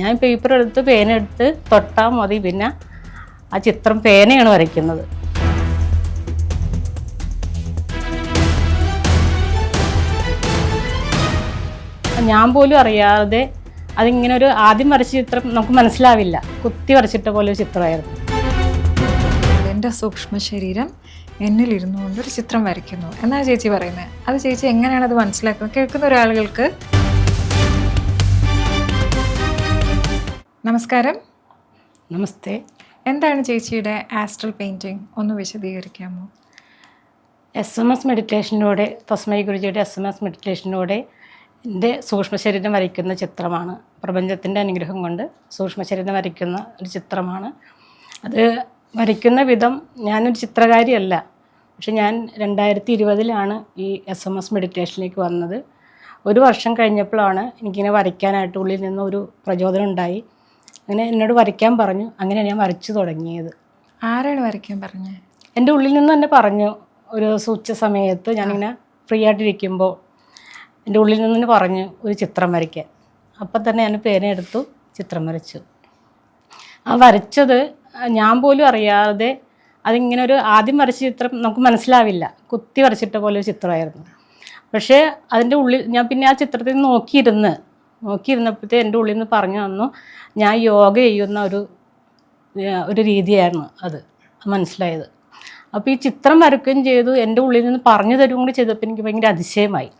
ഞാൻ പേപ്പർ എടുത്ത് പേന എടുത്ത് തൊട്ടാൽ മതി പിന്നെ ആ ചിത്രം പേനയാണ് വരയ്ക്കുന്നത്. ഞാൻ പോലും അറിയാതെ അതിങ്ങനെ ഒരു ആദ്യം വരച്ച ചിത്രം നമുക്ക് മനസ്സിലാവില്ല. കുത്തി വരച്ചിട്ട പോലെ ഒരു ചിത്രമായിരുന്നു. എന്റെ സൂക്ഷ്മ ശരീരം എന്നിൽ ഇരുന്നു കൊണ്ട് ഒരു ചിത്രം വരയ്ക്കുന്നു. എന്നാണ് ചേച്ചി പറയുന്നത് അത് ചേച്ചി എങ്ങനെയാണ് അത് മനസ്സിലാക്കുന്നത്? കേൾക്കുന്ന ഒരാളുകൾക്ക് നമസ്കാരം. നമസ്തേ. എന്താണ് ചേച്ചിയുടെ ആസ്ട്രൽ പെയിന്റിങ്? ഒന്ന് വിശദീകരിക്കാമോ? എസ് എം എസ് മെഡിറ്റേഷനിലൂടെ തസ്മൈ ഗുരുജിയുടെ എസ് എം എസ് മെഡിറ്റേഷനിലൂടെ എന്റെ സൂക്ഷ്മ ശരീരം വരയ്ക്കുന്ന ചിത്രമാണ്. പ്രപഞ്ചത്തിന്റെ അനുഗ്രഹം കൊണ്ട് സൂക്ഷ്മ ശരീരം വരയ്ക്കുന്ന ഒരു ചിത്രമാണ്. അത് വരയ്ക്കുന്ന വിധം ഞാനൊരു ചിത്രകാരിയല്ല. പക്ഷെ ഞാൻ രണ്ടായിരത്തി ഇരുപതിലാണ് ഈ എസ് എം എസ് മെഡിറ്റേഷനിലേക്ക് വന്നത്. ഒരു വർഷം കഴിഞ്ഞപ്പോഴാണ് എനിക്കിങ്ങനെ വരയ്ക്കാനായിട്ട് ഉള്ളിൽ നിന്ന് ഒരു പ്രചോദനം ഉണ്ടായി അങ്ങനെ എന്നോട് വരയ്ക്കാൻ പറഞ്ഞു. അങ്ങനെ ഞാൻ വരച്ചു തുടങ്ങിയത്. ആരാണ് വരയ്ക്കാൻ പറഞ്ഞത് എന്റെ ഉള്ളിൽ നിന്ന് തന്നെ പറഞ്ഞു. ഒരു ദിവസം ഉച്ച സമയത്ത് ഞാനിങ്ങനെ ഫ്രീ ആയിട്ടിരിക്കുമ്പോൾ എന്റെ ഉള്ളിൽ നിന്ന് തന്നെ പറഞ്ഞു ഒരു ചിത്രം വരയ്ക്കാൻ. അപ്പം തന്നെ ഞാൻ പേന എടുത്തു ചിത്രം വരച്ചു. ആ വരച്ചത് ഞാൻ പോലും അറിയാതെ അതിങ്ങനെ ഒരു ആദ്യം വരച്ച ചിത്രം നമുക്ക് മനസ്സിലാവില്ല. കുത്തി വരച്ചിട്ട പോലെ ഒരു ചിത്രമായിരുന്നു. പക്ഷേ അതിന്റെ ഉള്ളിൽ ഞാൻ പിന്നെ ആ ചിത്രത്തിൽ നോക്കിയിരുന്ന് നോക്കിയിരുന്നപ്പോഴത്തേ എന്റെ ഉള്ളിൽ നിന്ന് പറഞ്ഞു തന്നു. ഞാൻ യോഗ ചെയ്യുന്ന ഒരു ഒരു രീതിയായിരുന്നു അത് മനസ്സിലായത്. അപ്പോൾ ഈ ചിത്രം വരയ്ക്കുകയും ചെയ്തു. എന്റെ ഉള്ളിൽ നിന്ന് പറഞ്ഞു തരും കൂടി ചെയ്തപ്പോൾ എനിക്ക് ഭയങ്കര അതിശയമായി.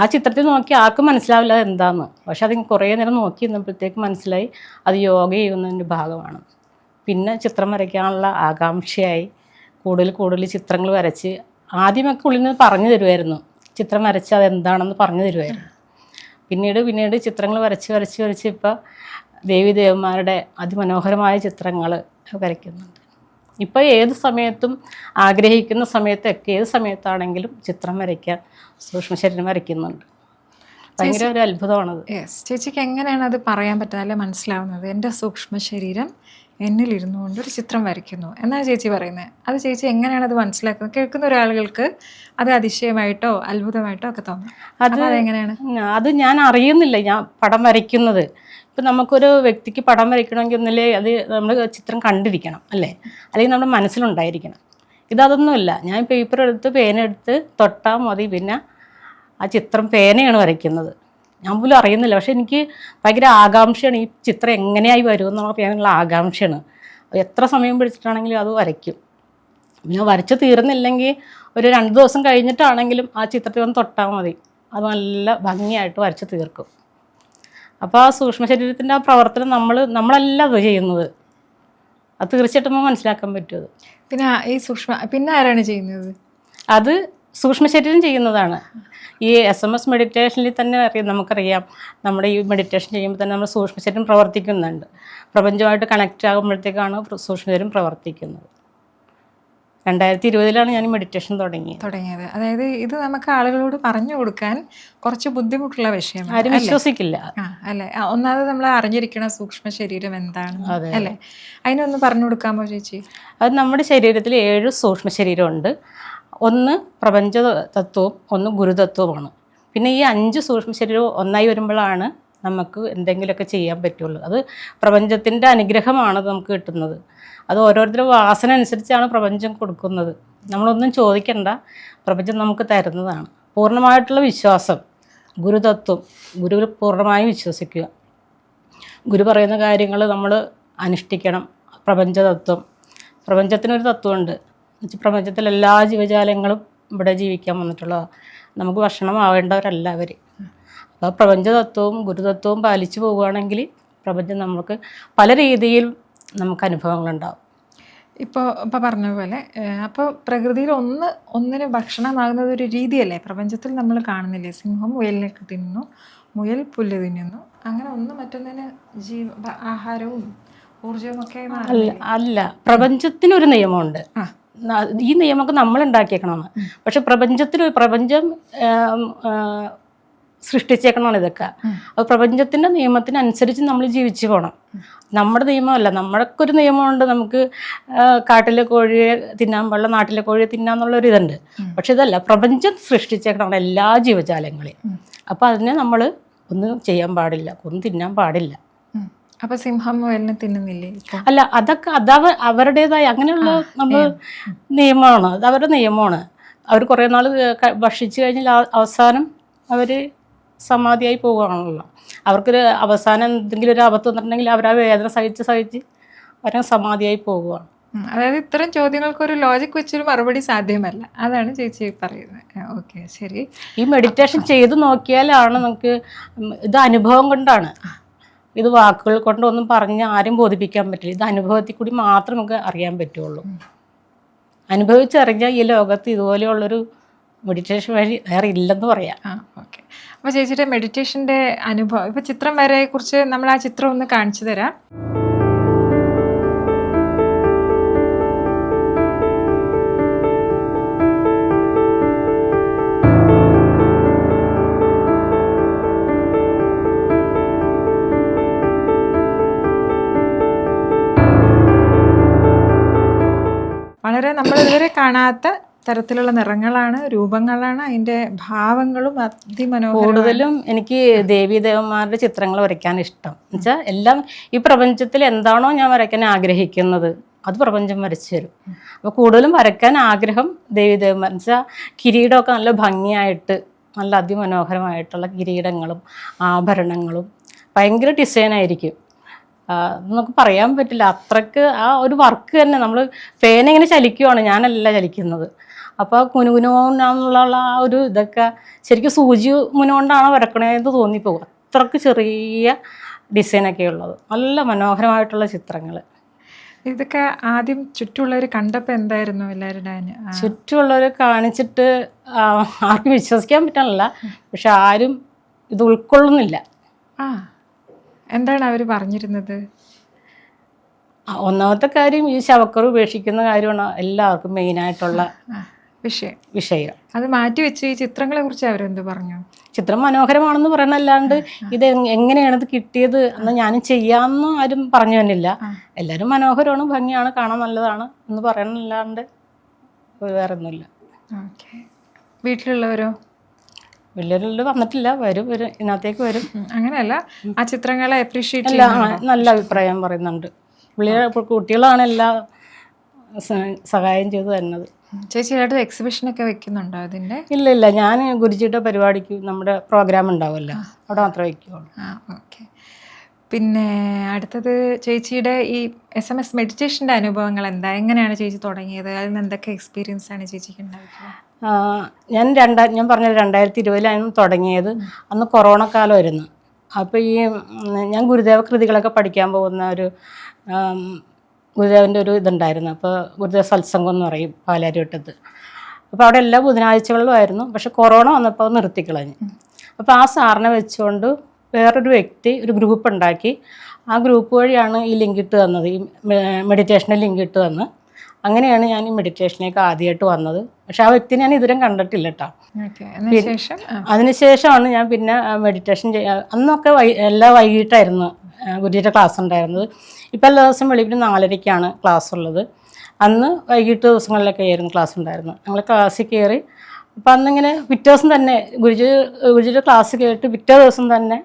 ആ ചിത്രത്തിൽ നോക്കി ആർക്കും മനസ്സിലാവില്ല എന്താന്ന്. പക്ഷെ അത് കുറേ നേരം നോക്കി ഇരുന്നപ്പോഴത്തേക്ക് മനസ്സിലായി അത് യോഗ ചെയ്യുന്നതിന്റെ ഭാഗമാണ്. പിന്നെ ചിത്രം വരയ്ക്കാനുള്ള ആകാംക്ഷയായി കൂടുതൽ കൂടുതൽ ചിത്രങ്ങൾ വരച്ച് ആദ്യമൊക്കെ ഉള്ളിൽ നിന്ന് പറഞ്ഞു തരുമായിരുന്നു. ചിത്രം വരച്ച് അത് എന്താണെന്ന് പറഞ്ഞു തരുമായിരുന്നു. പിന്നീട് പിന്നീട് ചിത്രങ്ങൾ വരച്ച് വരച്ച് വരച്ച് ഇപ്പോൾ ദേവിദേവന്മാരുടെ അതിമനോഹരമായ ചിത്രങ്ങൾ വരയ്ക്കുന്നുണ്ട്. ഇപ്പോൾ ഏത് സമയത്തും ആഗ്രഹിക്കുന്ന സമയത്തൊക്കെ ഏത് സമയത്താണെങ്കിലും ചിത്രം വരയ്ക്കാൻ സൂക്ഷ്മ ശരീരം വരയ്ക്കുന്നുണ്ട്. ഭയങ്കര ഒരു അത്ഭുതമാണത്. യെസ് ചേച്ചിക്ക് എങ്ങനെയാണ് അത് പറയാൻ പറ്റുന്നത്? അല്ലെ മനസ്സിലാവുന്നത്? എന്റെ സൂക്ഷ്മ ശരീരം എന്നിൽ ഇരുന്നു കൊണ്ട് ഒരു ചിത്രം വരയ്ക്കുന്നു. എന്നാണ് ചേച്ചി പറയുന്നത് അത് ചേച്ചി എങ്ങനെയാണ് അത് മനസ്സിലാക്കുന്നത്? കേൾക്കുന്ന ഒരാളുകൾക്ക് അത് അതിശയമായിട്ടോ അത്ഭുതമായിട്ടോ ഒക്കെ തോന്നും. അത് എങ്ങനെയാണ് അത് ഞാൻ അറിയുന്നില്ല. ഞാൻ പടം വരയ്ക്കുന്നത്. ഇപ്പം നമുക്കൊരു വ്യക്തിക്ക് പടം വരയ്ക്കണമെങ്കിൽ ഒന്നില്ലേ അത് നമ്മൾ ചിത്രം കണ്ടിരിക്കണം അല്ലേ? അല്ലെങ്കിൽ നമ്മുടെ മനസ്സിലുണ്ടായിരിക്കണം. ഇതതൊന്നുമില്ല. ഞാൻ പേപ്പർ എടുത്ത് പേന എടുത്ത് തൊട്ടാൽ മതി. പിന്നെ ആ ചിത്രം പേനയാണ് വരയ്ക്കുന്നത്. ഞാൻ പോലും അറിയുന്നില്ല. പക്ഷെ എനിക്ക് ഭയങ്കര ആകാംക്ഷയാണ് ഈ ചിത്രം എങ്ങനെയായി വരും എന്നുള്ള പറയാനുള്ള ആകാംക്ഷയാണ്. എത്ര സമയം പിടിച്ചിട്ടാണെങ്കിലും അത് വരയ്ക്കും. പിന്നെ വരച്ച് തീർന്നില്ലെങ്കിൽ ഒരു രണ്ട് ദിവസം കഴിഞ്ഞിട്ടാണെങ്കിലും ആ ചിത്രത്തിൽ ഒന്ന് തൊട്ടാൽ മതി. അത് നല്ല ഭംഗിയായിട്ട് വരച്ച് തീർക്കും. അപ്പോൾ ആ സൂക്ഷ്മ ശരീരത്തിന്റെ ആ പ്രവർത്തനം നമ്മൾ നമ്മളല്ല അത് ചെയ്യുന്നത്. അത് തീർച്ചയായിട്ടും മനസ്സിലാക്കാൻ പറ്റും പിന്നെ ഈ സൂക്ഷ്മ പിന്നെ ആരാണ് ചെയ്യുന്നത്? അത് സൂക്ഷ്മ ശരീരം ചെയ്യുന്നതാണ്. ഈ എസ് എം എസ് മെഡിറ്റേഷനിൽ തന്നെ അറിയാം നമുക്കറിയാം. നമ്മുടെ ഈ മെഡിറ്റേഷൻ ചെയ്യുമ്പോൾ തന്നെ നമ്മൾ സൂക്ഷ്മശരീരം പ്രവർത്തിക്കുന്നുണ്ട്. പ്രപഞ്ചമായിട്ട് കണക്റ്റ് ആകുമ്പോഴത്തേക്കാണ് സൂക്ഷ്മശരീരം പ്രവർത്തിക്കുന്നത്. രണ്ടായിരത്തി ഇരുപതിലാണ് ഞാൻ മെഡിറ്റേഷൻ തുടങ്ങിയത്. തുടങ്ങിയത്. അതായത് ഇത് നമുക്ക് ആളുകളോട് പറഞ്ഞു കൊടുക്കാൻ കുറച്ച് ബുദ്ധിമുട്ടുള്ള വിഷയം ആരും വിശ്വസിക്കില്ല. അല്ലെ? ഒന്നാമത് നമ്മൾ അറിഞ്ഞിരിക്കണം സൂക്ഷ്മ ശരീരം എന്താണ് അതെ. അല്ലെ? അതിനൊന്ന് പറഞ്ഞു കൊടുക്കാമോ ചേച്ചി? അത് നമ്മുടെ ശരീരത്തിൽ ഏഴ് സൂക്ഷ്മ ശരീരമുണ്ട്. ഒന്ന് പ്രപഞ്ച തത്വവും ഒന്ന് ഗുരുതത്വവുമാണ്. പിന്നെ ഈ അഞ്ച് സൂക്ഷ്മ ശരീരവും ഒന്നായി വരുമ്പോഴാണ് നമുക്ക് എന്തെങ്കിലുമൊക്കെ ചെയ്യാൻ പറ്റുള്ളൂ. അത് പ്രപഞ്ചത്തിന്റെ അനുഗ്രഹമാണ് നമുക്ക് കിട്ടുന്നത്. അത് ഓരോരുത്തരും വാസന അനുസരിച്ചാണ് പ്രപഞ്ചം കൊടുക്കുന്നത്. നമ്മളൊന്നും ചോദിക്കണ്ട. പ്രപഞ്ചം നമുക്ക് തരുന്നതാണ്. പൂർണമായിട്ടുള്ള വിശ്വാസം ഗുരുതത്വം ഗുരു പൂർണമായും വിശ്വസിക്കുക. ഗുരു പറയുന്ന കാര്യങ്ങൾ നമ്മൾ അനുഷ്ഠിക്കണം. പ്രപഞ്ചതത്വം പ്രപഞ്ചത്തിനൊരു തത്വമുണ്ട്. പ്രപഞ്ചത്തിലെ എല്ലാ ജീവജാലങ്ങളും ഇവിടെ ജീവിക്കാൻ വന്നിട്ടുള്ളതാണ് നമുക്ക് ഭക്ഷണമാവേണ്ടവരല്ല അവർ അപ്പോൾ പ്രപഞ്ചതത്വവും ഗുരുതത്വവും പാലിച്ചു പോവുകയാണെങ്കിൽ പ്രപഞ്ചം നമുക്ക് പല രീതിയിൽ നമുക്ക് അനുഭവങ്ങളുണ്ടാവും. ഇപ്പോൾ ഇപ്പോൾ പറഞ്ഞ പോലെ അപ്പോൾ പ്രകൃതിയിൽ ഒന്ന് ഒന്നിന് ഭക്ഷണമാകുന്നത് ഒരു രീതിയല്ലേ? പ്രപഞ്ചത്തിൽ നമ്മൾ കാണുന്നില്ലേ? സിംഹം മുയലിനെ തിന്നുന്നു മുയൽ പുല്ല് തിന്നുന്നു. അങ്ങനെ ഒന്ന് മറ്റൊന്നിന് ജീവ ആഹാരവും ഊർജവും ഒക്കെ അല്ല? അല്ല പ്രപഞ്ചത്തിനൊരു നിയമമുണ്ട്. ആ. ഈ നിയമമൊക്കെ നമ്മൾ ഉണ്ടാക്കിയേക്കണമെന്ന് പക്ഷെ പ്രപഞ്ചത്തിൽ പ്രപഞ്ചം സൃഷ്ടിച്ചേക്കണമാണ് ഇതൊക്കെ. അപ്പോൾ പ്രപഞ്ചത്തിന്റെ നിയമത്തിനനുസരിച്ച് നമ്മൾ ജീവിച്ചു പോകണം നമ്മുടെ നിയമമല്ല നമ്മൾക്കൊരു നിയമമുണ്ട് നമുക്ക് കാട്ടിലെ കോഴിയെ തിന്നാൻ പാടില്ല നാട്ടിലെ കോഴിയെ തിന്നാന്നുള്ളൊരു ഇതുണ്ട്. പക്ഷെ ഇതല്ല പ്രപഞ്ചം സൃഷ്ടിച്ചേക്കണം എല്ലാ ജീവജാലങ്ങളെയും. അപ്പോൾ അതിനെ നമ്മൾ ഒന്നും ചെയ്യാൻ പാടില്ല ഒന്നും തിന്നാൻ പാടില്ല. അപ്പൊ സിംഹം മുയലിനെ തിന്നുന്നില്ലേ അല്ല അതൊക്കെ അതവ അവരുടേതായ അങ്ങനെയുള്ള നമ്മൾ നിയമമാണ്. അത് അവരുടെ നിയമമാണ്. അവർ കുറേ നാൾ ഭക്ഷിച്ചു കഴിഞ്ഞാൽ അവസാനം അവർ സമാധിയായി പോവുകയാണല്ലോ. അവർക്കൊരു അവസാനം എന്തെങ്കിലും ഒരു അബദ്ധം വന്നിട്ടുണ്ടെങ്കിൽ അവർ ആ വേദന സഹിച്ച് സഹിച്ച് അവരെ സമാധിയായി പോവുകയാണ്. ഉം. അതായത് ഇത്തരം ചോദ്യങ്ങൾക്ക് ഒരു ലോജിക് വെച്ചൊരു മറുപടി സാധ്യമല്ല. അതാണ് ചേച്ചി പറയുന്നത്. ഓക്കെ ശരി. ഈ മെഡിറ്റേഷൻ ചെയ്ത് നോക്കിയാലാണ് നമുക്ക് ഇത് അനുഭവം കൊണ്ടാണ്. ഇത് വാക്കുകൾ കൊണ്ടൊന്നും പറഞ്ഞ് ആരും ബോധിപ്പിക്കാൻ പറ്റില്ല. ഇത് അനുഭവത്തിൽ കൂടി മാത്രം നമുക്ക് അറിയാൻ പറ്റുള്ളൂ. അനുഭവിച്ചറിഞ്ഞാൽ ഈ ലോകത്ത് ഇതുപോലെയുള്ളൊരു മെഡിറ്റേഷൻ വഴി വേറെ ഇല്ലെന്ന് പറയാം. ആ ഓക്കെ അപ്പോൾ ചേച്ചിയുടെ മെഡിറ്റേഷന്റെ അനുഭവം ഇപ്പോൾ ചിത്രം വരെ കുറിച്ച് നമ്മൾ ആ ചിത്രം ഒന്ന് കാണിച്ചു തരാം. നമ്മൾ ഇതുവരെ കാണാത്ത തരത്തിലുള്ള നിറങ്ങളാണ് രൂപങ്ങളാണ് അതിന്റെ ഭാവങ്ങളും അതിമനോഹരം കൂടുതലും എനിക്ക് ദേവീദേവന്മാരുടെ ചിത്രങ്ങൾ വരയ്ക്കാൻ ഇഷ്ടം. എന്നുവെച്ചാൽ എല്ലാം ഈ പ്രപഞ്ചത്തിൽ എന്താണോ ഞാൻ വരയ്ക്കാൻ ആഗ്രഹിക്കുന്നത് അത് പ്രപഞ്ചം വരച്ചു തരും. അപ്പോൾ കൂടുതലും വരയ്ക്കാൻ ആഗ്രഹം ദേവീദേവന്മാർ എന്നുവെച്ചാൽ കിരീടമൊക്കെ നല്ല ഭംഗിയായിട്ട് നല്ല അതിമനോഹരമായിട്ടുള്ള കിരീടങ്ങളും ആഭരണങ്ങളും ഭയങ്കര ഡിസൈനായിരിക്കും നമുക്ക് പറയാൻ പറ്റില്ല. അത്രയ്ക്ക് ആ ഒരു വർക്ക് തന്നെ. നമ്മൾ ഫേന ഇങ്ങനെ ചലിക്കുവാണ്. ഞാനല്ല ചലിക്കുന്നത്. അപ്പോൾ കുനുകുനോന്നുള്ള ആ ഒരു ഇതൊക്കെ ശരിക്കും സൂചി മുനുകൊണ്ടാണ് വരക്കണേന്ന് തോന്നിപ്പോകും അത്രയ്ക്ക് ചെറിയ ഡിസൈനൊക്കെ ഉള്ളത്. നല്ല മനോഹരമായിട്ടുള്ള ചിത്രങ്ങൾ ഇതൊക്കെ ആദ്യം ചുറ്റുമുള്ളവർ കണ്ടപ്പോൾ എന്തായിരുന്നു എല്ലാവരുടെ ചുറ്റുമുള്ളവർ കാണിച്ചിട്ട് ആർക്കും വിശ്വസിക്കാൻ പറ്റാനല്ല. പക്ഷെ ആരും ഇത് ഉൾക്കൊള്ളുന്നില്ല. ആ. എന്താണ് അവർ പറഞ്ഞിരുന്നത്? ഒന്നാമത്തെ കാര്യം ഈ ശവക്കറ് ഉപേക്ഷിക്കുന്ന കാര്യമാണ് എല്ലാവർക്കും മെയിനായിട്ടുള്ള ആയിട്ടുള്ള വിഷയം. വിഷയം. അത് മാറ്റി വെച്ച് ഈ ചിത്രങ്ങളെ കുറിച്ച് അവരെന്ത് പറഞ്ഞു? ചിത്രം മനോഹരമാണെന്ന് പറയണല്ലാണ്ട് ഇത് എങ്ങനെയാണ് ഇത് കിട്ടിയത് എന്ന് ഞാനും ചെയ്യാമെന്ന് ആരും പറഞ്ഞു തന്നില്ല. എല്ലാവരും മനോഹരമാണ് ഭംഗിയാണ് കാണാൻ നല്ലതാണ് എന്ന് പറയണല്ലാണ്ട് വേറെ ഒന്നുമില്ല. വീട്ടിലുള്ളവരോ? വലിയൊരു വന്നിട്ടില്ല വരും വരും ഇതിനകത്തേക്ക് വരും. അങ്ങനെയല്ല ആ ചിത്രങ്ങളെ അപ്രീഷിയേറ്റ് നല്ല അഭിപ്രായം പറയുന്നുണ്ട്. കുട്ടികളാണ് എല്ലാ സഹായം ചെയ്തു തരുന്നത്. ചേച്ചിയായിട്ട് എക്സിബിഷനൊക്കെ വെക്കുന്നുണ്ടോ അതിന്റെ ഇല്ല ഇല്ല ഞാൻ ഗുരുജിയുടെ പരിപാടിക്ക് നമ്മുടെ പ്രോഗ്രാം ഉണ്ടാവുമല്ലോ അവിടെ മാത്രമേ വയ്ക്കുകയുള്ളൂ ആ ഓക്കെ പിന്നെ അടുത്തത് ചേച്ചിയുടെ ഈ എസ് എം എസ് മെഡിറ്റേഷന്റെ അനുഭവങ്ങൾ എന്താ? എങ്ങനെയാണ് ചേച്ചി തുടങ്ങിയത്? അതിൽ നിന്ന് എന്തൊക്കെ എക്സ്പീരിയൻസ് ആണ് ചേച്ചിക്ക് ഉണ്ടായിട്ടുള്ളത്? ഞാൻ രണ്ടാ ഞാൻ പറഞ്ഞ രണ്ടായിരത്തി ഇരുപതിലാണ് തുടങ്ങിയത്. അന്ന് കൊറോണ കാലമായിരുന്നു. അപ്പോൾ ഈ ഞാൻ ഗുരുദേവ കൃതികളൊക്കെ പഠിക്കാൻ പോകുന്ന ഒരു ഗുരുദേവന്റെ ഒരു ഇതുണ്ടായിരുന്നു. അപ്പോൾ ഗുരുദേവ സത്സംഗം എന്ന് പറയും പാലാരിവട്ടത്ത് അപ്പോൾ അവിടെ എല്ലാ ബുധനാഴ്ചകളിലും ആയിരുന്നു. പക്ഷെ കൊറോണ വന്നപ്പോൾ നിർത്തിക്കളഞ്ഞു അപ്പോൾ ആ സാറിനെ വെച്ചുകൊണ്ട് വേറൊരു വ്യക്തി ഒരു ഗ്രൂപ്പ് ഉണ്ടാക്കി. ആ ഗ്രൂപ്പ് വഴിയാണ് ഈ ലിങ്ക് ഇട്ട് തന്നത്. ഈ മെഡിറ്റേഷന്റെ ലിങ്ക് ഇട്ട് തന്ന് അങ്ങനെയാണ് ഞാൻ ഈ മെഡിറ്റേഷനേക്ക് ആദ്യമായിട്ട് വന്നത്. പക്ഷെ ആ വ്യക്തി ഞാൻ ഇതുവരെ കണ്ടിട്ടില്ല കേട്ടോ അതിനുശേഷമാണ് ഞാൻ പിന്നെ മെഡിറ്റേഷൻ ചെയ്യാ അന്നൊക്കെ വൈ എല്ലാ വൈകിട്ടായിരുന്നു ഗുരുജിയുടെ ക്ലാസ് ഉണ്ടായിരുന്നത്. ഇപ്പം എല്ലാ ദിവസവും വെളിപ്പിന് നാലരയ്ക്കാണ് ക്ലാസ് ഉള്ളത്. അന്ന് വൈകിട്ട് ദിവസങ്ങളിലൊക്കെ ആയിരുന്നു ക്ലാസ് ഉണ്ടായിരുന്നത്. ഞങ്ങൾ ക്ലാസ്സിൽ കയറി അപ്പം അന്നിങ്ങനെ പിറ്റേ ദിവസം തന്നെ ഗുരുജി ഗുരുജിയുടെ ക്ലാസ് കേട്ട് പിറ്റേ ദിവസം തന്നെ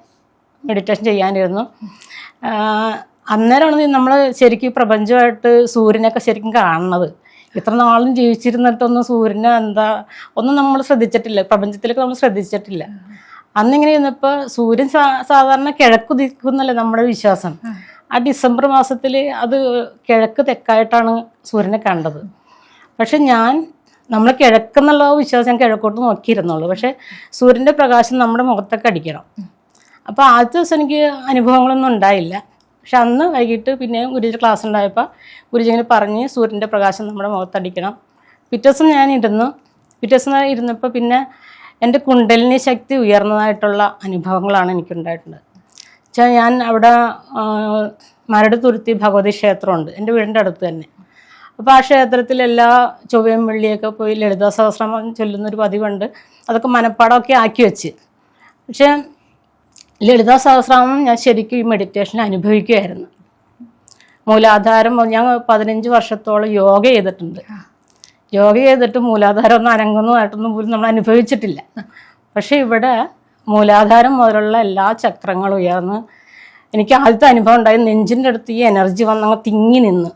മെഡിറ്റേഷൻ ചെയ്യാനിരുന്നു. അന്നേരമാണ് നമ്മൾ ശരിക്കും പ്രപഞ്ചമായിട്ട് സൂര്യനൊക്കെ ശരിക്കും കാണുന്നത്. ഇത്ര നാളും ജീവിച്ചിരുന്നിട്ടൊന്നും സൂര്യനെ എന്താ ഒന്നും നമ്മൾ ശ്രദ്ധിച്ചിട്ടില്ല. പ്രപഞ്ചത്തിലൊക്കെ നമ്മൾ ശ്രദ്ധിച്ചിട്ടില്ല. അന്നിങ്ങനെ ഇരുന്നപ്പോൾ സൂര്യൻ സാ- സാധാരണ കിഴക്ക് ദിക്കുന്നല്ലേ നമ്മുടെ വിശ്വാസം. ആ. ഡിസംബർ മാസത്തിൽ അത് കിഴക്ക് തെക്കായിട്ടാണ് സൂര്യനെ കണ്ടത്. പക്ഷെ ഞാൻ നമ്മൾ കിഴക്കെന്നുള്ള വിശ്വാസം കിഴക്കോട്ട് നോക്കിയിരുന്നുള്ളൂ. പക്ഷെ സൂര്യന്റെ പ്രകാശം നമ്മുടെ മുഖത്തൊക്കെ അടിക്കണം. അപ്പോൾ ആദ്യത്തെ ദിവസം എനിക്ക് അനുഭവങ്ങളൊന്നും ഉണ്ടായില്ല. പക്ഷെ അന്ന് വൈകിട്ട് പിന്നെ ഗുരുജി ക്ലാസ് ഉണ്ടായപ്പോൾ ഗുരുജി ഇങ്ങനെ പറഞ്ഞ് സൂര്യന്റെ പ്രകാശം നമ്മുടെ മുഖത്തടിക്കണം പിറ്റേ ദിവസം ഞാൻ ഇരുന്നു. പിറ്റേ ദിവസം ഇരുന്നപ്പോൾ പിന്നെ എന്റെ കുണ്ടലിനി ശക്തി ഉയർന്നതായിട്ടുള്ള അനുഭവങ്ങളാണ് എനിക്കുണ്ടായിട്ടുള്ളത്. വെച്ചാൽ ഞാൻ അവിടെ മരട് തുരുത്തി ഭഗവതി ക്ഷേത്രമുണ്ട്. എന്റെ വീടിന്റെ അടുത്ത് തന്നെ. അപ്പോൾ ആ ക്ഷേത്രത്തിൽ എല്ലാ ചൊവ്വയും വെള്ളിയൊക്കെ പോയി ലളിതാ സഹസ്രമം ചൊല്ലുന്നൊരു പതിവുണ്ട്. അതൊക്കെ മനപ്പാടമൊക്കെ ആക്കി വെച്ച്. പക്ഷേ ലളിതാ സഹസ്രാമം ഞാൻ ശരിക്കും ഈ മെഡിറ്റേഷൻ അനുഭവിക്കുമായിരുന്നു മൂലാധാരം ഞാൻ പതിനഞ്ച് വർഷത്തോളം യോഗ ചെയ്തിട്ടുണ്ട്. യോഗ ചെയ്തിട്ട് മൂലാധാരം ഒന്നും അനങ്ങുന്നതായിട്ടൊന്നും പോലും നമ്മൾ അനുഭവിച്ചിട്ടില്ല. പക്ഷേ ഇവിടെ മൂലാധാരം മുതലുള്ള എല്ലാ ചക്രങ്ങളും ഉയർന്ന് എനിക്ക് ആദ്യത്തെ അനുഭവം ഉണ്ടായി നെഞ്ചിന്റെ അടുത്ത് ഈ എനർജി വന്നങ്ങ് തിങ്ങി നിന്ന്.